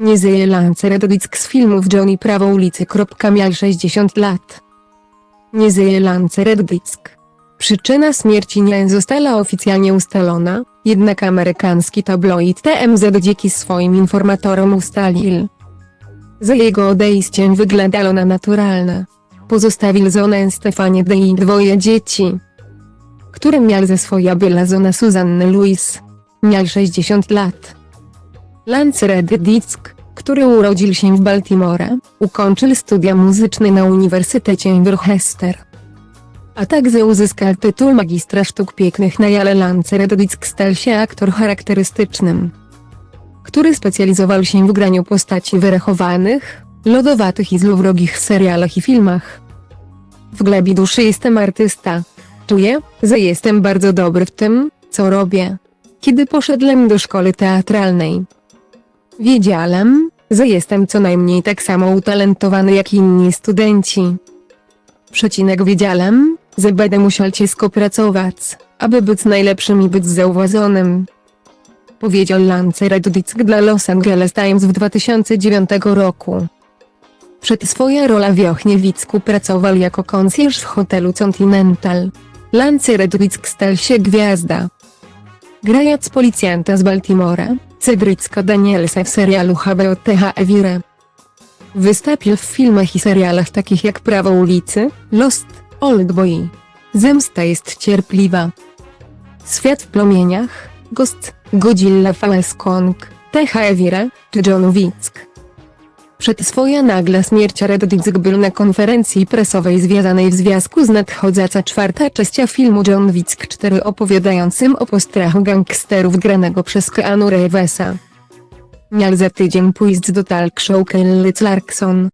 Nie zje Lance Reddick z filmów Johnny Prawo ulicy. Miał 60 lat. Nie zje Lance Reddick. Przyczyna śmierci nie została oficjalnie ustalona, jednak amerykański tabloid TMZ dzięki swoim informatorom ustalił. Za jego odejściem wyglądało na naturalne. Pozostawił żonę Stefanie D. i dwoje dzieci, które miał ze swoja była żona Suzanne Louis. Miał 60 lat. Lance Reddick, który urodził się w Baltimore, ukończył studia muzyczne na Uniwersytecie Worcester. A także uzyskał tytuł magistra sztuk pięknych na Jale Lance Reddick stał się aktor charakterystycznym, który specjalizował się w graniu postaci wyrachowanych, lodowatych i złowrogich serialach i filmach. W głębi duszy jestem artysta. Czuję, że jestem bardzo dobry w tym, co robię. Kiedy poszedłem do szkoły teatralnej, wiedziałem, że jestem co najmniej tak samo utalentowany jak inni studenci. Przecinek wiedziałem, że będę musiał ciężko pracować, aby być najlepszym i być zauważonym. Powiedział Lance Reddick dla Los Angeles Times w 2009 roku. Przed swoja rola w Jochniewicku pracował jako konsjerz w hotelu Continental. Lance Reddick stał się gwiazda. Grając policjanta z Baltimore, Cedricka Danielsa w serialu HBO Evire. Wystąpił w filmach i serialach takich jak Prawo ulicy, Lost, Oldboy. Zemsta jest cierpliwa. Świat w płomieniach, Ghost, Godzilla vs Kong, TH Evire, czy John Wick. Przed swoja nagla śmierć Reddick był na konferencji prasowej związanej w związku z nadchodząca czwarta częścią filmu John Wick 4 opowiadającym o postrachu gangsterów granego przez Keanu Reevesa. Miał za tydzień pójść do talk show Kelly Clarkson,